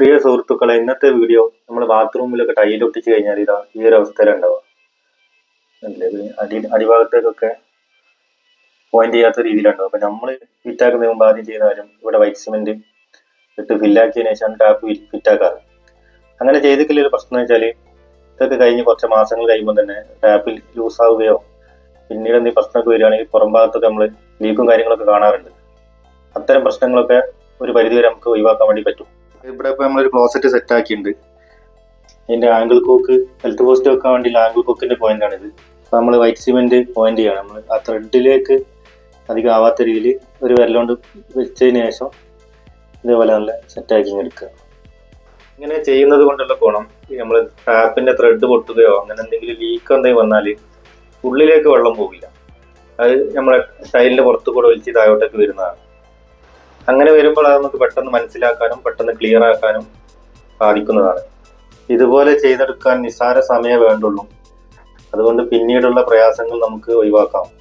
പ്രിയ സുഹൃത്തുക്കളെ ഇന്നത്തെ വീഡിയോ നമ്മൾ ബാത്റൂമിലൊക്കെ ടൈൽ ഒട്ടിച്ച് കഴിഞ്ഞാൽ ഇതാ ഈ ഒരു അവസ്ഥയിലുണ്ടാവുക. അടി അടിഭാഗത്തേക്കൊക്കെ പോയിന്റ് ചെയ്യാത്ത രീതിയിലുണ്ടാവും അപ്പൊ നമ്മൾ ഫിറ്റാക്കുന്ന മുമ്പ് ആദ്യം ചെയ്താലും ഇവിടെ വൈറ്റ് സിമെന്റ് ഇട്ട് ഫില്ലാക്കിയതിനു ശേഷം ടാപ്പ് ഫിറ്റാക്കാറ് അങ്ങനെ ചെയ്തിട്ടുള്ള ഒരു പ്രശ്നം വെച്ചാൽ ഇതൊക്കെ കഴിഞ്ഞ് കുറച്ച് മാസങ്ങൾ കഴിയുമ്പോൾ തന്നെ ടാപ്പിൽ ലൂസ് ആവുകയോ പിന്നീട് എന്തെങ്കിലും പ്രശ്നമൊക്കെ വരികയാണെങ്കിൽ പുറം ഭാഗത്തൊക്കെ നമ്മൾ ലീക്കും കാര്യങ്ങളൊക്കെ കാണാറുണ്ട്. അത്തരം പ്രശ്നങ്ങളൊക്കെ ഒരു പരിധിവരെ നമുക്ക് ഒഴിവാക്കാൻ വേണ്ടി പറ്റും. ഇവിടെ ഇപ്പോൾ നമ്മളൊരു ക്ലോസറ്റ് സെറ്റ് ആക്കിയിട്ടുണ്ട്. ഇതിന്റെ ആംഗിൾ കോക്ക് ഹെൽത്ത് പോസ്റ്റ് വെക്കാൻ വേണ്ടി ആംഗിൾ കോക്കിന്റെ പോയിന്റ് ആണിത്. അപ്പോൾ നമ്മൾ വൈറ്റ് സിമെന്റ് പോയിന്റ് ചെയ്യണം. നമ്മൾ ആ ത്രെഡിലേക്ക് അധികം ആവാത്ത രീതിയിൽ ഒരു വിരലുകൊണ്ട് വെച്ചതിന് ശേഷം ഇതേപോലെ നല്ല സെറ്റാക്കി എടുക്കുക. ഇങ്ങനെ ചെയ്യുന്നത് കൊണ്ടുള്ള ഗുണം നമ്മൾ ടാപ്പിന്റെ ത്രെഡ് പൊട്ടുകയോ അങ്ങനെ എന്തെങ്കിലും ലീക്ക് എന്തെങ്കിലും വന്നാൽ ഉള്ളിലേക്ക് വെള്ളം പോകില്ല അത് നമ്മളെ ടൈലിന്റെ പുറത്തു കൂടെ ഒലിച്ച് താഴോട്ടേക്ക് വരുന്നതാണ്. അങ്ങനെ വരുമ്പോൾ അത് നമുക്ക് പെട്ടെന്ന് മനസ്സിലാക്കാനും പെട്ടെന്ന് ക്ലിയർ ആക്കാനും സാധിക്കുന്നതാണ്. ഇതുപോലെ ചെയ്തെടുക്കാൻ നിസ്സാര സമയമേ വേണ്ടുള്ളൂ. അതുകൊണ്ട് പിന്നീടുള്ള പ്രയാസങ്ങൾ നമുക്ക് ഒഴിവാക്കാം.